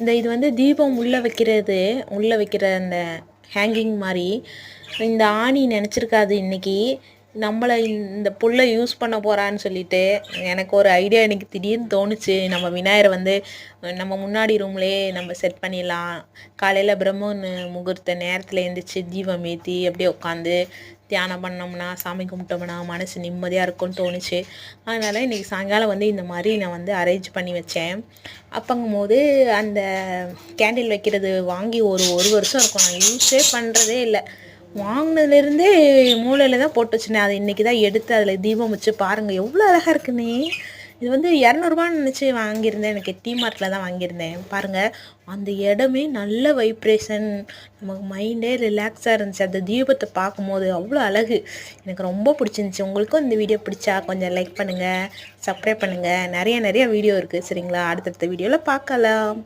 இந்த இது வந்து தீபம் உள்ளே வைக்கிறது உள்ளே வைக்கிற அந்த ஹேங்கிங் மாதிரி இந்த ஆணி நினச்சிருக்காது இன்னைக்கு. நம்மளை இந்த புல்லை யூஸ் பண்ண போகிறான்னு சொல்லிட்டு எனக்கு ஒரு ஐடியா எனக்கு திடீர்னு தோணுச்சு. நம்ம விநாயகரை வந்து நம்ம முன்னாடி ரூம்லேயே நம்ம செட் பண்ணிடலாம். காலையில் பிரம்மன் முகூர்த்த நேரத்தில் எழுந்திரிச்சு தீபம் ஏற்றி அப்படியே உட்காந்து தியானம் பண்ணோம்னா சாமி கும்பிட்டோம்னா மனசு நிம்மதியாக இருக்கும்னு தோணுச்சு. அதனால் இன்றைக்கி சாயங்காலம் வந்து இந்த மாதிரி நான் வந்து அரேஞ்ச் பண்ணி வச்சேன். அப்பங்கும் போது அந்த கேண்டில் வைக்கிறது வாங்கி ஒரு ஒரு வருஷம் இருக்கும். நான் யூஸே பண்ணுறதே இல்லை. வாங்கினதுலேருந்தே மூளையில் தான் போட்டு வச்சுனேன் அதை இன்றைக்கி தான் எடுத்து அதில் தீபம் வச்சு பாருங்கள் எவ்வளோ அழகாக இருக்குன்னே. இது வந்து இரநூறுபான்னு நினச்சி வாங்கியிருந்தேன். எனக்கு டிமார்ட்டில் தான் வாங்கியிருந்தேன். பாருங்கள் அந்த இடமே நல்ல வைப்ரேஷன் நமக்கு மைண்டே ரிலாக்ஸாக இருந்துச்சு. அந்த தீபத்தை பார்க்கும்போது அவ்வளோ அழகு. எனக்கு ரொம்ப பிடிச்சிருந்துச்சி. உங்களுக்கும் இந்த வீடியோ பிடிச்சா கொஞ்சம் லைக் பண்ணுங்கள் சப்ஸ்கிரைப் பண்ணுங்கள் நிறைய நிறைய வீடியோ இருக்குது சரிங்களா? அடுத்தடுத்த வீடியோவில் பார்க்கலாம்.